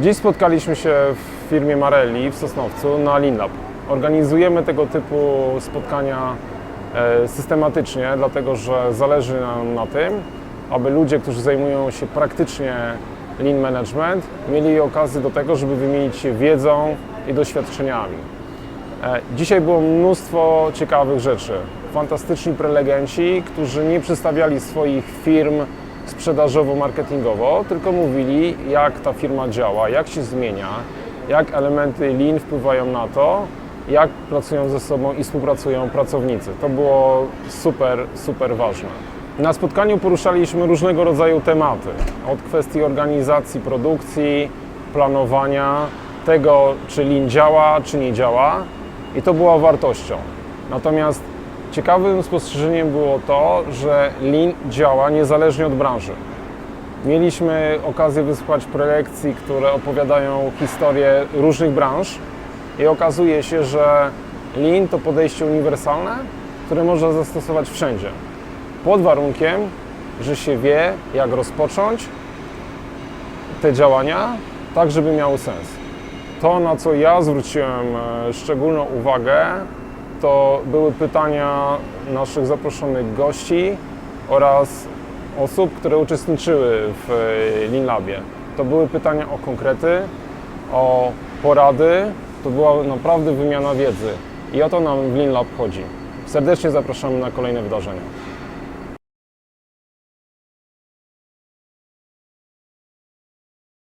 Dziś spotkaliśmy się w firmie Marelli w Sosnowcu na LeanLab. Organizujemy tego typu spotkania e, systematycznie, dlatego że zależy nam na tym, aby ludzie, którzy zajmują się praktycznie Lean Management, mieli okazję do tego, żeby wymienić się wiedzą i doświadczeniami. E, Dzisiaj było mnóstwo ciekawych rzeczy. Fantastyczni prelegenci, którzy nie przedstawiali swoich firm sprzedażowo-marketingowo, tylko mówili, jak ta firma działa, jak się zmienia, jak elementy Lean wpływają na to, jak pracują ze sobą i współpracują pracownicy. To było super, super ważne. Na spotkaniu poruszaliśmy różnego rodzaju tematy, od kwestii organizacji produkcji, planowania, tego, czy Lean działa, czy nie działa, i to było wartością. Natomiast ciekawym spostrzeżeniem było to, że Lean działa niezależnie od branży. Mieliśmy okazję wysłuchać prelekcji, które opowiadają historię różnych branż i okazuje się, że Lean to podejście uniwersalne, które można zastosować wszędzie. Pod warunkiem, że się wie, jak rozpocząć te działania, tak żeby miały sens. To, na co ja zwróciłem e, szczególną uwagę, to były pytania naszych zaproszonych gości oraz osób, które uczestniczyły w e, Lean Labie. To były pytania o konkrety, o porady, to była naprawdę wymiana wiedzy. I o to nam w Lean Lab chodzi. Serdecznie zapraszamy na kolejne wydarzenia.